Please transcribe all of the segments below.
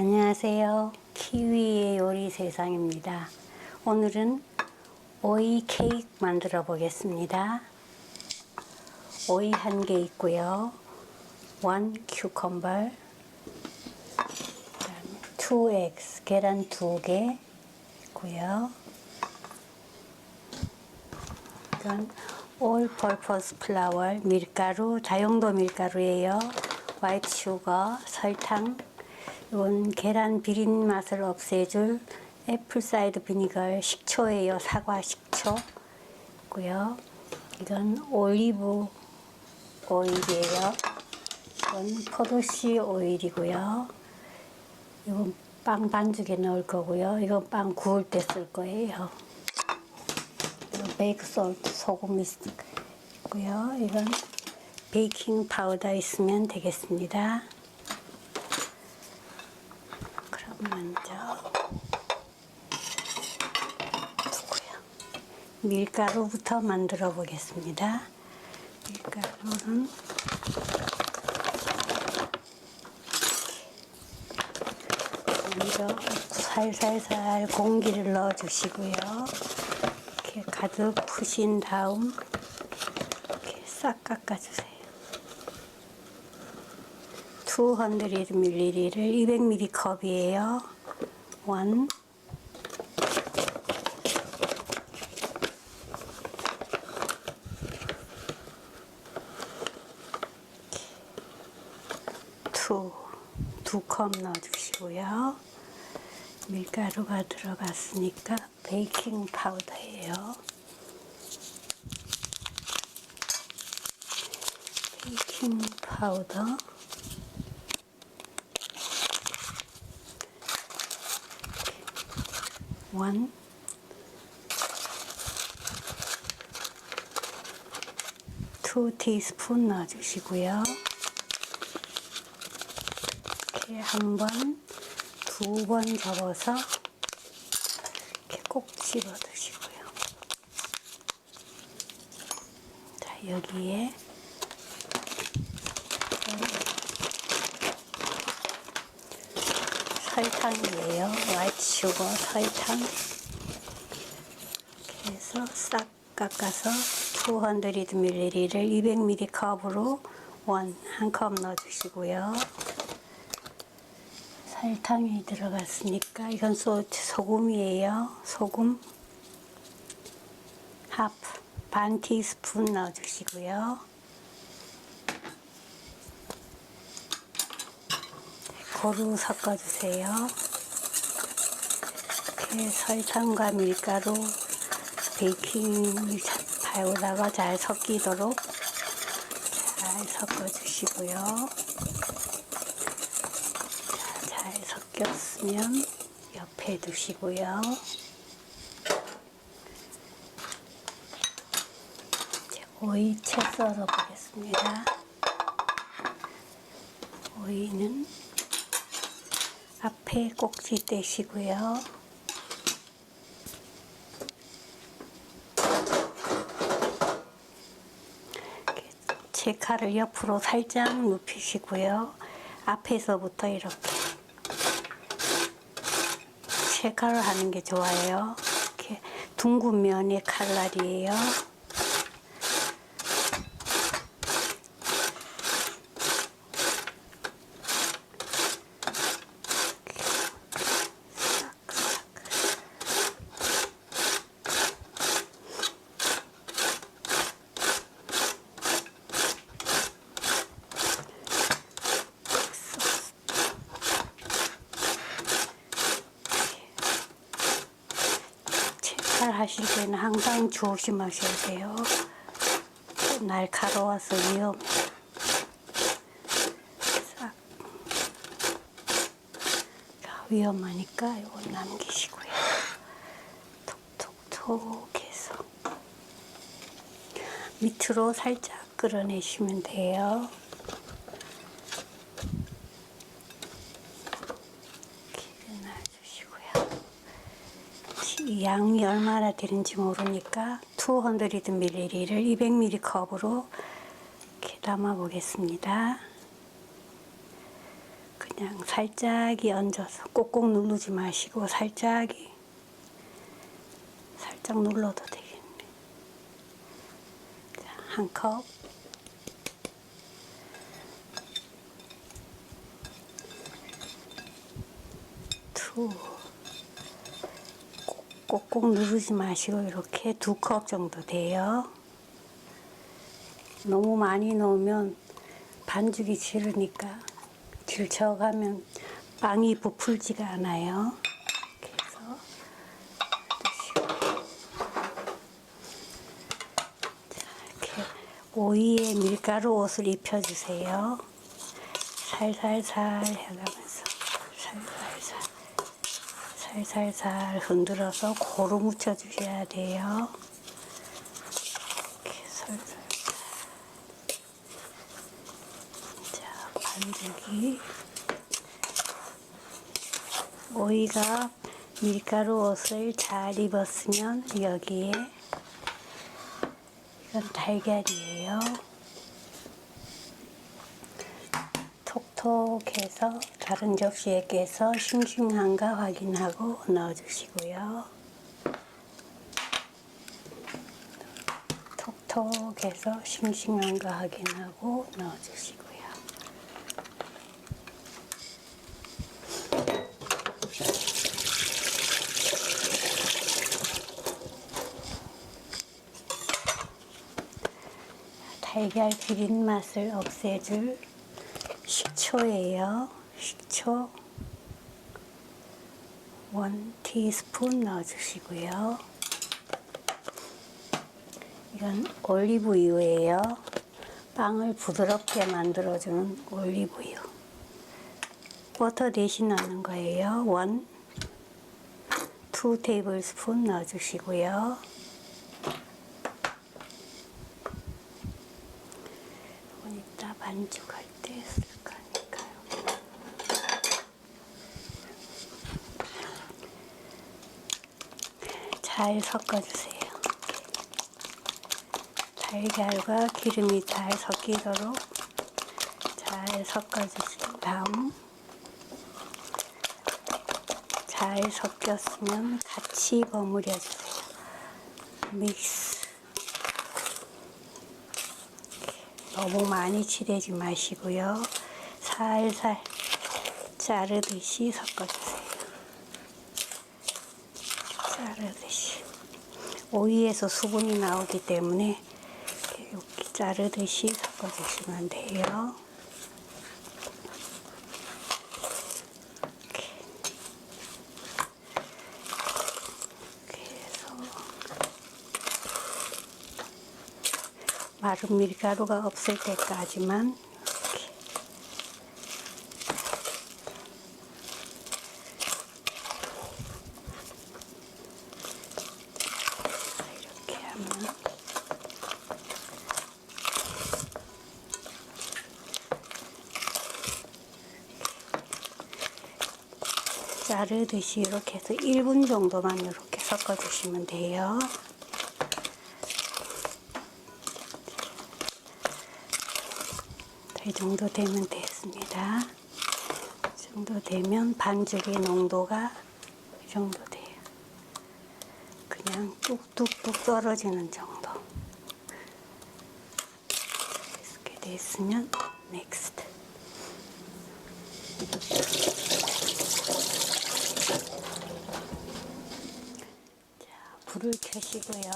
안녕하세요. 키위의 요리 세상입니다. 오늘은 오이 케이크 만들어 보겠습니다. 오이 한 개 있고요. 원 큐컴버, 투 eggs, 계란 두 개 있고요. 이건 올 퍼포스 플라워 밀가루 다용도 밀가루예요. 화이트 슈거, 설탕, 이건 계란 비린 맛을 없애줄 애플 사이드 비니걸 식초예요. 사과 식초 있고요. 이건 올리브 오일이에요. 이건 포도씨 오일이고요. 이건 빵 반죽에 넣을 거고요. 이건 빵 구울 때 쓸 거예요. 이건 베이크 솔트 소금 있고요. 이건 베이킹 파우더 있으면 되겠습니다. 그럼 먼저 두고요. 밀가루부터 만들어 보겠습니다. 밀가루는 먼저 살살살 공기를 넣어 주시고요. 이렇게 가득 푸신 다음 이렇게 싹 깎아 주세요. 200ml를 200ml 컵이에요. 원 투, 두컵 넣어주시고요. 밀가루가 들어갔으니까 베이킹 파우더예요. 베이킹 파우더 원투 티스푼 넣어주시고요. 이렇게 한 번, 두 번 접어서 이렇게 꼭 집어 드시고요. 자, 여기에 설탕이에요. 화이트 슈거 설탕. 이렇게 해서 싹 깎아서 200ml를 200ml 컵으로 원 한 컵 넣어주시고요. 설탕이 들어갔으니까 이건 소트 소금이에요. 소금 하프 반 티스푼 넣어주시고요. 고루 섞어주세요. 이렇게 설탕과 밀가루, 베이킹 파우더가 잘 섞이도록 잘 섞어주시고요. 잘 섞였으면 옆에 두시고요. 이제 오이채 썰어 보겠습니다. 오이는 앞에 꼭지 떼시고요. 제 칼을 옆으로 살짝 눕히시고요. 앞에서부터 이렇게 채칼을 하는 게 좋아요. 이렇게 둥근 면의 칼날이에요. 하실 때는 항상 조심하셔야 돼요. 날카로워서 위험해. 싹. 자, 위험하니까 이건 남기시고요. 톡톡톡 해서 밑으로 살짝 끌어내시면 돼요. 이렇게 놔주시고요. 이 양이 얼마나 되는지 모르니까 200ml를 200ml 컵으로 이렇게 담아 보겠습니다. 그냥 살짝이 얹어서 꼭꼭 누르지 마시고 살짝이 살짝 눌러도 되겠네. 자, 한 컵. 투. 꼭- 꼭꼭 누르지 마시고 이렇게 두 컵 정도 돼요. 너무 많이 넣으면 반죽이 지르니까 질쳐가면 빵이 부풀지가 않아요. 그래서 이렇게 오이에 밀가루 옷을 입혀주세요. 살살살 해가면서 살살살 살살살 흔들어서 고루 묻혀 주셔야 돼요. 이렇게 살살 자, 반죽이 오이가 밀가루 옷을 잘 입었으면 여기에 이건 달걀이에요. 톡톡해서 다른 접시에 깨서 싱싱한가 확인하고 넣어주시고요. 톡톡해서 싱싱한가 확인하고 넣어주시고요. 달걀 비린 맛을 없애줄 식초예요. 식초 원 티스푼 넣어주시고요. 이건 올리브유예요. 빵을 부드럽게 만들어주는 올리브유. 버터 대신 넣는 거예요. 원, 투 테이블 스푼 넣어주시고요. 이건 이따 반죽할 때 쓸 거니까요. 잘 섞어주세요. 달걀과 기름이 잘 섞이도록 잘 섞어주신 다음 잘 섞였으면 같이 버무려 주세요. 믹스. 너무 많이 칠하지 마시고요. 살살 자르듯이 섞어주세요. 자르듯이. 오이에서 수분이 나오기 때문에 이렇게 자르듯이 섞어주시면 돼요. 이렇게. 해서 마른 밀가루가 없을 때까지만 이렇게 이렇게 하면 자르듯이 이렇게 해서 1분 정도만 이렇게 섞어주시면 돼요. 이 정도 되면 됐습니다. 이 정도 되면 반죽의 농도가 이 정도 돼요. 그냥 뚝뚝뚝 떨어지는 정도. 이렇게 됐으면. 자, 불을 켜시고요.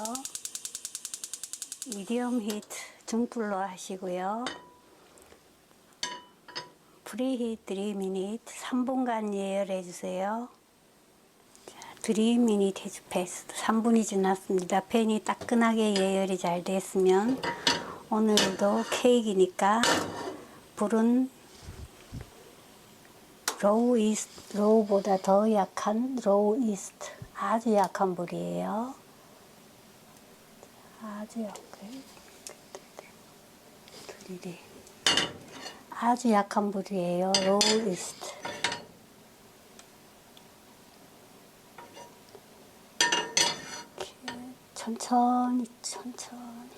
미디엄 히트 중불로 하시고요. 프리히트 3미닛 3분간 예열해 주세요. 자, 3미닛 해주 패스트 3분이 지났습니다. 팬이 따끈하게 예열이 잘 됐으면 오늘도 케이크니까 불은 로우 이스트, 로우보다 더 약한 로우 이스트 아주 약한 불이에요. 아주. 둘이 아주 약한 불이에요. 로우 이스트. 천천히 천천히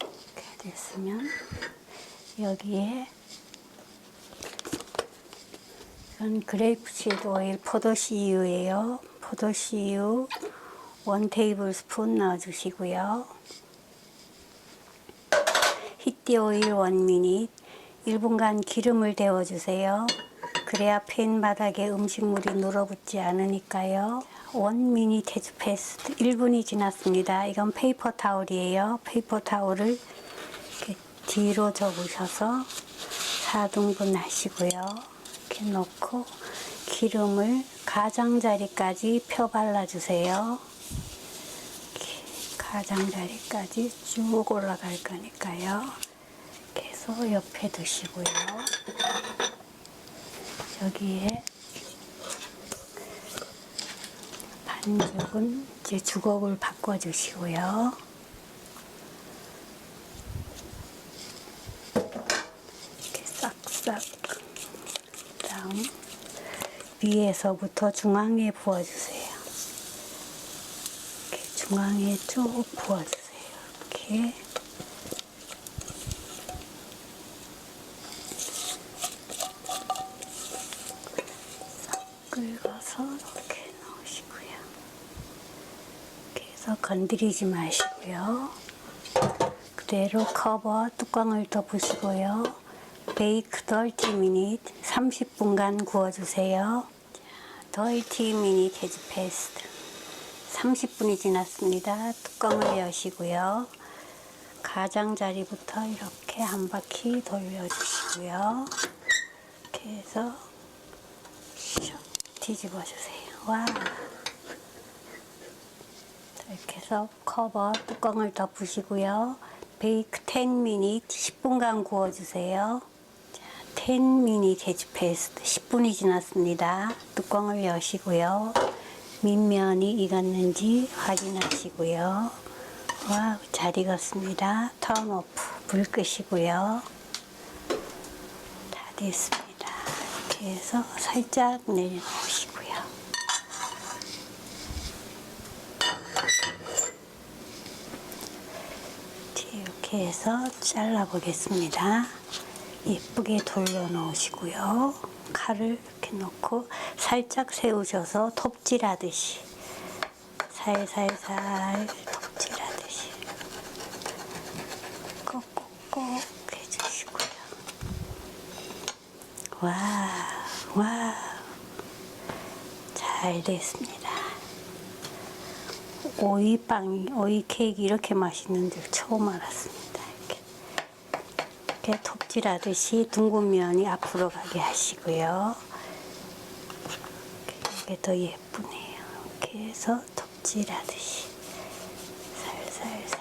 이렇게 됐으면 여기에 이건 그레이프시드 오일 포도씨유예요. 포도씨유 원 테이블 스푼 넣어주시고요. 히띠 오일 원 미닛 1분간 기름을 데워주세요. 그래야 팬 바닥에 음식물이 눌어붙지 않으니까요. 원 미닛 해주 패스트 1분이 지났습니다. 이건 페이퍼 타올이에요. 페이퍼 타올을 이렇게 뒤로 접으셔서 4등분 하시고요. 이렇게 놓고 기름을 가장자리까지 펴 발라주세요. 가장자리까지 쭉 올라갈 거니까요. 계속 옆에 두시고요. 여기에 반죽은 이제 주걱을 바꿔주시고요. 이렇게 싹싹 다음 위에서부터 중앙에 부어주세요. 이렇게 중앙에 쭉 부어주세요. 이렇게 긁어서 이렇게 넣으시고요. 이렇게 해서 건드리지 마시고요. 그대로 커버 뚜껑을 덮으시고요. 베이크 30미닛 30분간 구워주세요. 덜티 미닛 해지 페스트 30분이 지났습니다. 뚜껑을 여시고요. 가장자리부터 이렇게 한 바퀴 돌려주시고요. 이렇게 해서 슉 뒤집어 주세요. 와. 이렇게 해서 커버 뚜껑을 덮으시고요. 베이크 10 미닛 10분간 구워주세요. 자, 10미닛 해지 페이스트 10분이 지났습니다. 뚜껑을 여시고요. 밑면이 익었는지 확인하시고요. 와, 잘 익었습니다. 턴 오프, 불 끄시고요. 다 됐습니다. 이렇게 해서 살짝 내려놓으시고요. 이렇게 해서 잘라 보겠습니다. 예쁘게 돌려 놓으시고요. 칼을 이렇게 놓고 살짝 세우셔서 톱질하듯이 살살살 톱질하듯이 꼭꼭꼭 해주시고요. 와, 와, 잘 됐습니다. 오이빵, 오이 케이크 이렇게 맛있는 줄 처음 알았습니다. 이렇게, 톱질하듯이 둥근 면이 앞으로 가게 하시고요. 이게 더 예쁘네요. 이렇게 해서 톱질하듯이 살살살.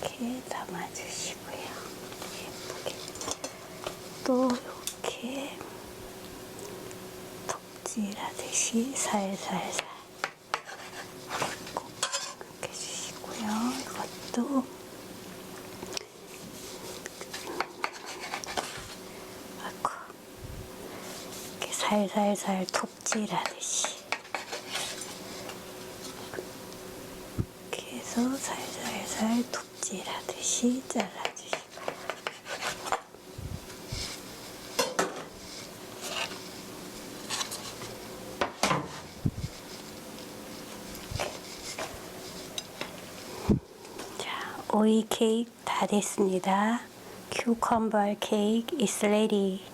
이렇게 담아주시고요. 예쁘게. 또 이렇게 톱질하듯이 살살살 꼭 이렇게 해주시고요. 이것도. 아이고 이렇게 살살살 톱질하듯이. 이렇게 살살살 톱질하듯이 잘라주시고 자, 오이 케이크 다 됐습니다. 큐컴버 케이크 is ready.